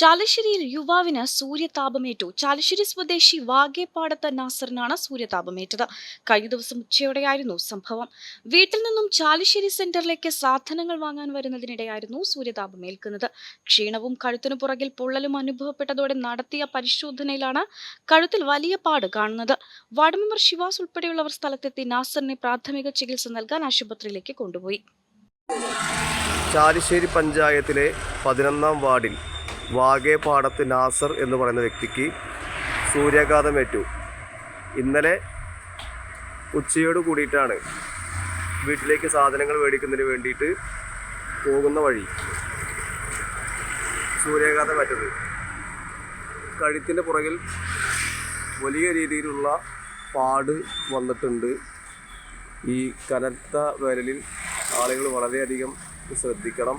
ചാലശ്ശേരിയിൽ യുവാവിന് സൂര്യതാപമേറ്റു. ചാലശ്ശേരി സ്വദേശി വാഗേപ്പാടത്ത് നാസറിനാണ് സൂര്യതാപമേറ്റത്. കഴിഞ്ഞ ദിവസം ഉച്ചയോടെയായിരുന്നു സംഭവം. വീട്ടിൽ നിന്നും ചാലശ്ശേരി സെന്ററിലേക്ക് സാധനങ്ങൾ വാങ്ങാൻ വരുന്നതിനിടെയായിരുന്നു സൂര്യതാപമേൽക്കുന്നത്. ക്ഷീണവും കഴുത്തിനു പുറകിൽ പൊള്ളലും അനുഭവപ്പെട്ടതോടെ നടത്തിയ പരിശോധനയിലാണ് കഴുത്തിൽ വലിയ പാട് കാണുന്നത്. വാർഡ് മെമ്പർ ശിവാസ് ഉൾപ്പെടെയുള്ളവർ സ്ഥലത്തെത്തി നാസറിനെ പ്രാഥമിക ചികിത്സ നൽകാൻ ആശുപത്രിയിലേക്ക് കൊണ്ടുപോയി. ചാലിശ്ശേരി പഞ്ചായത്തിലെ പതിനൊന്നാം വാർഡിൽ വാഗേപാടത്ത് നാസർ എന്ന് പറയുന്ന വ്യക്തിക്ക് സൂര്യാഘാതമേറ്റു. ഇന്നലെ ഉച്ചയോട് കൂടിയിട്ടാണ് വീട്ടിലേക്ക് സാധനങ്ങൾ മേടിക്കുന്നതിന് വേണ്ടിയിട്ട് പോകുന്ന വഴി സൂര്യാഘാതമേറ്റത്. കഴുത്തിന്റെ പുറകിൽ വലിയ രീതിയിലുള്ള പാട് വന്നിട്ടുണ്ട്. ഈ കനത്ത വേനലിൽ ആളുകൾ വളരെയധികം ശ്രദ്ധിക്കണം.